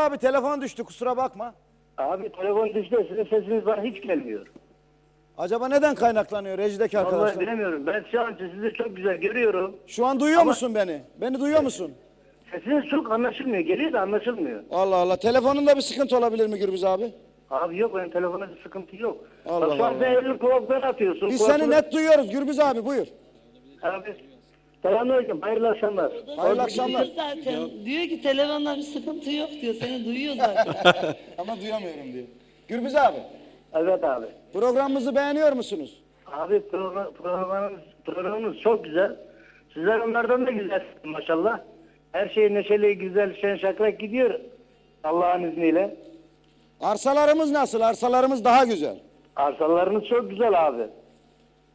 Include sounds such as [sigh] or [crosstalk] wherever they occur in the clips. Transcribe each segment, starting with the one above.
Abi telefon düştü kusura bakma. Abi telefon düştü sizin sesiniz bana hiç gelmiyor. Acaba neden kaynaklanıyor rejideki Vallahi arkadaşlar? bilemiyorum. Ben şu an sizi çok güzel görüyorum. Şu an duyuyor Ama- musun beni? Beni duyuyor musun? Sesiniz çok anlaşılmıyor. Geliyor da anlaşılmıyor. Allah Allah. Telefonunda bir sıkıntı olabilir mi Gürbüz abi? Abi yok benim telefonda bir sıkıntı yok. Allah Bak şu an Allah. sen elini kulaklarına atıyorsun. Biz seni net duyuyoruz Gürbüz abi buyur. Abi. Selamünaleyküm. Hayırlı akşamlar. Hayırlı akşamlar. Zaten. Diyor ki telefonda bir sıkıntı yok diyor. Seni duyuyor zaten. [laughs] Ama duyamıyorum diyor. Gürbüz abi Evet abi. programımızı beğeniyor musunuz? Abi program, programınız, programınız çok güzel. Sizler onlardan da güzel maşallah. Her şey neşeli, güzel, şen şakrak gidiyor. Allah'ın izniyle. Arsalarımız nasıl? Arsalarımız daha güzel. Arsalarınız çok güzel abi.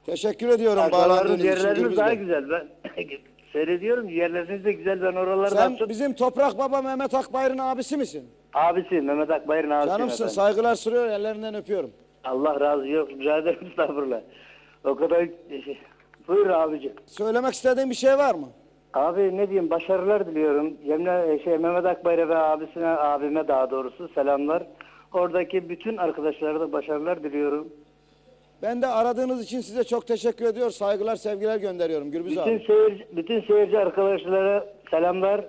Teşekkür ediyorum bağlandığınız Arsalarınız, için yerleriniz Gürbüz daha Bey. güzel. Ben [laughs] seyrediyorum. Yerleriniz de güzel. Ben oralarda Sen bizim Toprak Baba Mehmet Akbayır'ın abisi misin? Abisi Mehmet Akbayır'ın abisi. Canımsın efendim. saygılar sürüyor ellerinden öpüyorum. Allah razı yok. Rica ederim [laughs] estağfurullah. O kadar... [laughs] Buyur abicim. Söylemek istediğin bir şey var mı? Abi ne diyeyim başarılar diliyorum. Cemile şey Mehmet Akbayır'a ve abisine abime daha doğrusu selamlar. Oradaki bütün arkadaşlara da başarılar diliyorum. Ben de aradığınız için size çok teşekkür ediyor. Saygılar, sevgiler gönderiyorum Gürbüz Bütün abi. seyirci, bütün seyirci arkadaşlara selamlar.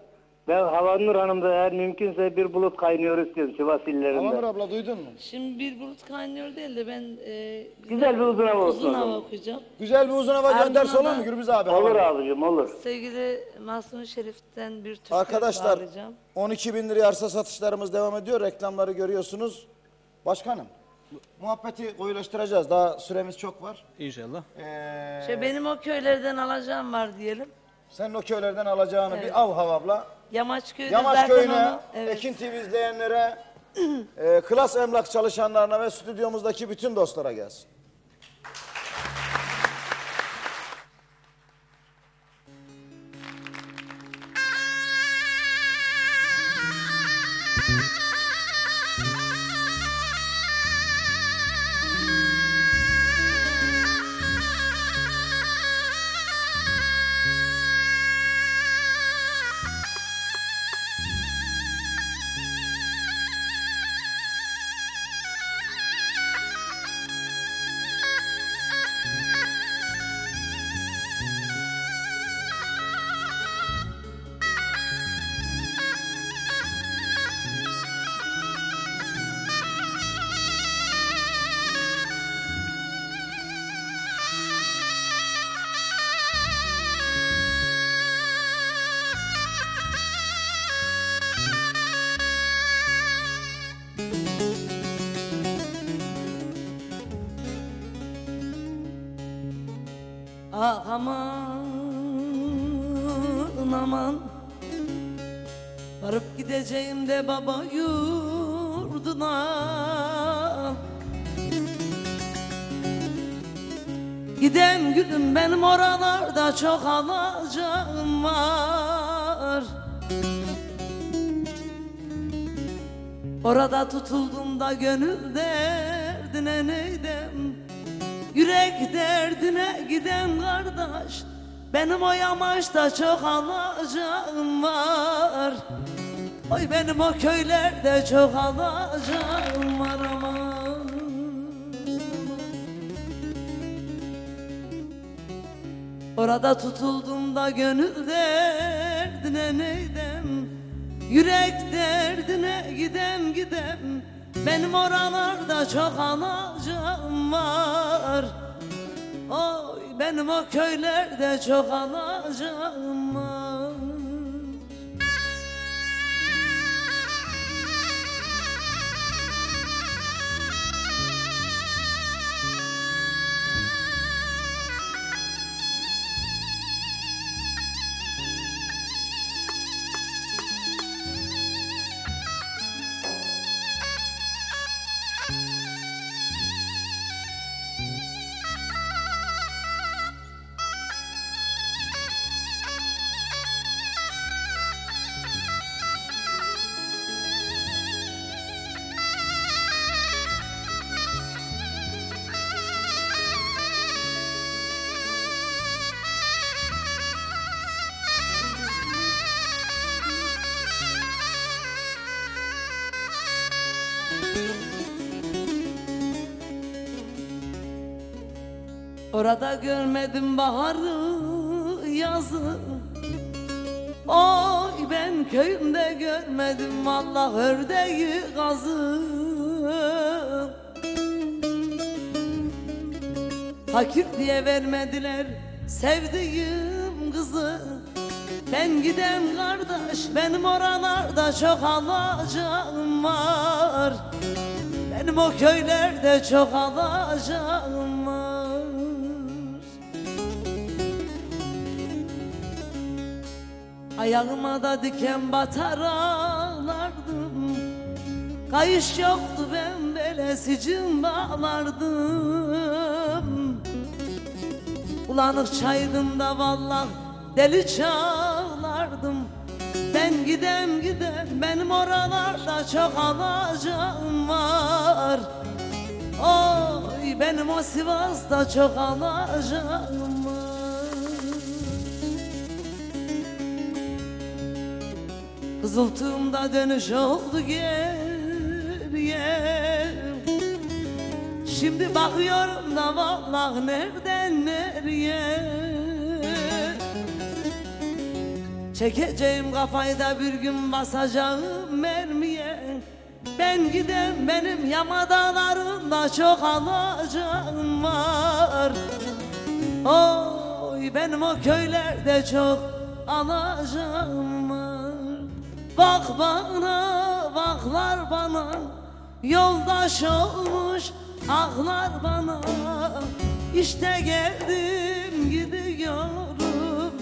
Ve Havanur Hanım da eğer mümkünse bir bulut kaynıyor istiyorum Sivas illerinde. Amanur abla duydun mu? Şimdi bir bulut kaynıyor değil de ben e, Güzel bir uzun hava olsun uzun zaman. hava okuyacağım. Güzel bir uzun hava Ardından gönderse olur da- mu Gürbüz abi? Olur abicim olur. Sevgili Mahsun Şerif'ten bir türkü Arkadaşlar bağlayacağım. 12 bin liraya arsa satışlarımız devam ediyor. Reklamları görüyorsunuz. Başkanım muhabbeti koyulaştıracağız. Daha süremiz çok var. İnşallah. Ee, Şey benim o köylerden alacağım var diyelim. senin o köylerden alacağını bir al havabla. Yamaçköy'de Yamaç zaten köyüne, onu, evet. Ekin TV izleyenlere, e, Klas Emlak çalışanlarına ve stüdyomuzdaki bütün dostlara gelsin. Aman aman. Varıp gideceğim de baba yurduna. Gidem gülüm benim oralarda çok alacağım var. Orada tutuldum da gönül derdine neydem Yürek derdine giden kardeş Benim o yamaçta çok alacağım var. Oy benim o köylerde çok alacağım var aman. Orada tutuldum da gönül derdine neydem Yürek derdine gidem gidem Benim oralarda çok alacağım var. Oy benim o köylerde çok alacağım Orada görmedim baharı yazı. Oy ben köyümde görmedim vallahi ördeği gazı. Fakir diye vermediler sevdiğim kızı. Ben gidem kardeş benim oralarda çok alacağım var. Benim o köylerde çok alacağım var Ayağıma da diken batar ağlardım. Kayış yoktu ben belesicim bağlardım. Ulanık çaydım da vallah deli çağlardım. Ben gidem gidem benim oralarda çok alacağım var. Oy benim o Sivas'ta çok alacağım var Kızıltığımda dönüş oldu geriye. Şimdi bakıyorum da vallahi nereden nereye. Çekeceğim kafayı da bir gün basacağım mermiye. Ben giden benim yama dağlarında çok alacağım var. Oy benim o köylerde çok alacağım Bak bana, baklar bana. Yoldaş olmuş aklar bana. İşte geldim gidiyorum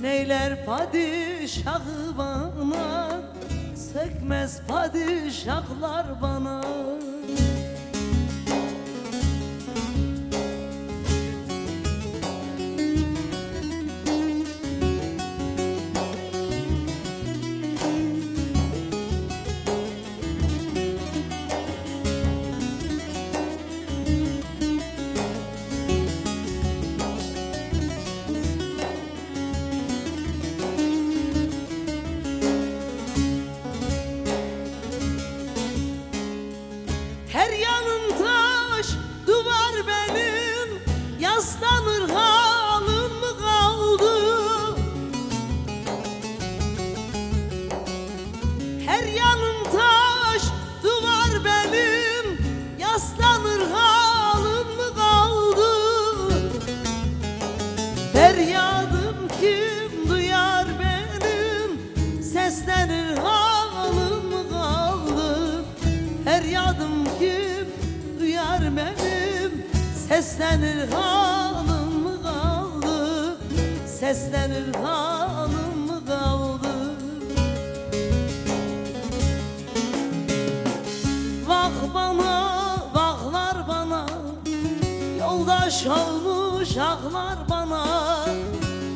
Neyler padişahı bana? Sökmez padişahlar bana yanım taş, duvar benim. Yaslanır halim mi kaldı? Feryadım kim? Duyar benim. Seslenir halim kaldı? Feryadım kim? Duyar benim. Seslenir halim kaldı? Seslenir halim Yoldaş olmuş aklar bana.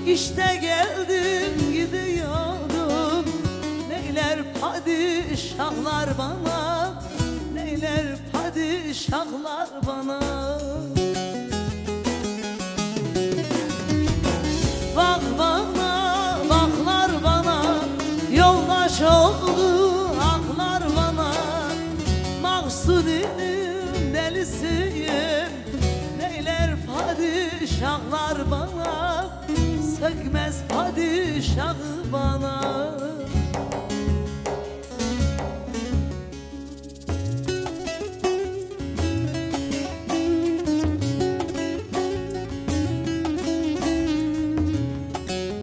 İşte geldim gidiyorum Neyler padişahlar bana? Neyler padişahlar bana padişahı bana